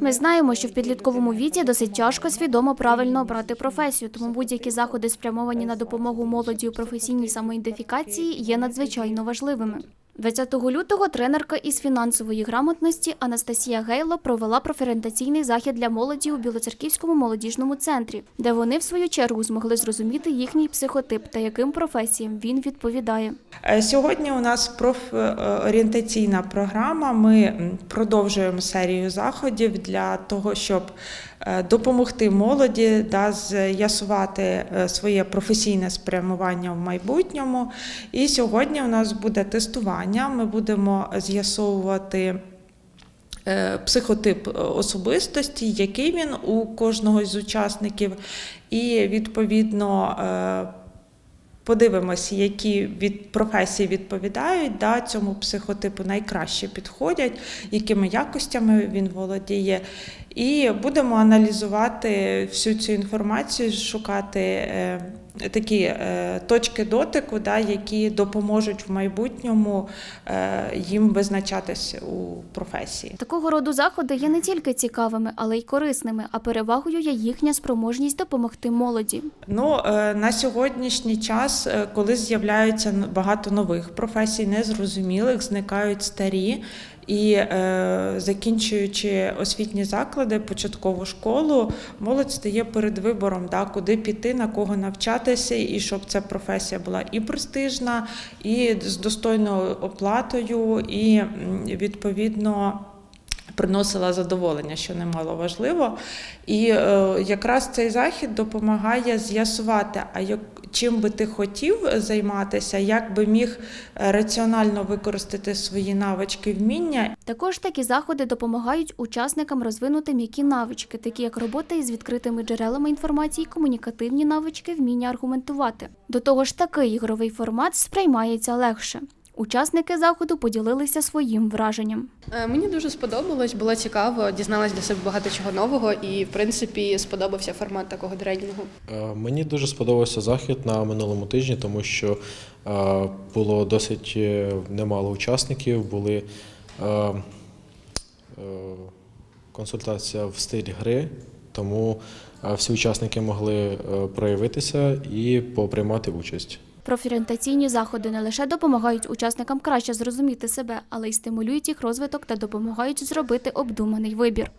Ми знаємо, що в підлітковому віці досить тяжко свідомо правильно обрати професію, тому будь-які заходи, спрямовані на допомогу молоді у професійній самоідентифікації, є надзвичайно важливими. 20 лютого тренерка із фінансової грамотності Анастасія Гейло провела профорієнтаційний захід для молоді у Білоцерківському молодіжному центрі, де вони в свою чергу змогли зрозуміти їхній психотип та яким професіям він відповідає. Е, Сьогодні у нас профорієнтаційна програма. Ми продовжуємо серію заходів для того, щоб допомогти молоді да, з'ясувати е, своє професійне спрямування в майбутньому. І сьогодні у нас буде тестування. Ми будемо з'ясовувати. е, Психотип особистості, який він у кожного з учасників, і відповідно е, подивимося, які від професії відповідають да, цьому психотипу найкраще підходять, якими якостями він володіє. І будемо аналізувати всю цю інформацію, шукати е, такі е, точки дотику, да, які допоможуть в майбутньому е, їм визначатись у професії. Такого роду заходи є не тільки цікавими, але й корисними, а перевагою є їхня спроможність допомогти молоді. Ну на сьогоднішній час, коли з'являються багато нових професій, незрозумілих, зникають старі. І е, закінчуючи освітні заклади, початкову школу, молодь стає перед вибором, да, куди піти, на кого навчатися, і щоб ця професія була і престижна, і з достойною оплатою, і відповідно приносила задоволення, що немало важливо. І е, якраз цей захід допомагає з'ясувати, а як, чим би ти хотів займатися, як би міг е, раціонально використати свої навички, вміння. Також такі заходи допомагають учасникам розвинути м'які навички, такі як робота із відкритими джерелами інформації, комунікативні навички, вміння аргументувати. До того ж, такий ігровий формат сприймається легше. Учасники заходу поділилися своїм враженням. Е, Мені дуже сподобалось, було цікаво, дізналась для себе багато чого нового і, в принципі, сподобався формат такого тренінгу. Е, Мені дуже сподобався захід на минулому тижні, тому що е, було досить немало учасників, були консультація в стилі гри, тому всі учасники могли проявитися і поприймати участь. Профорієнтаційні заходи не лише допомагають учасникам краще зрозуміти себе, але й стимулюють їх розвиток та допомагають зробити обдуманий вибір.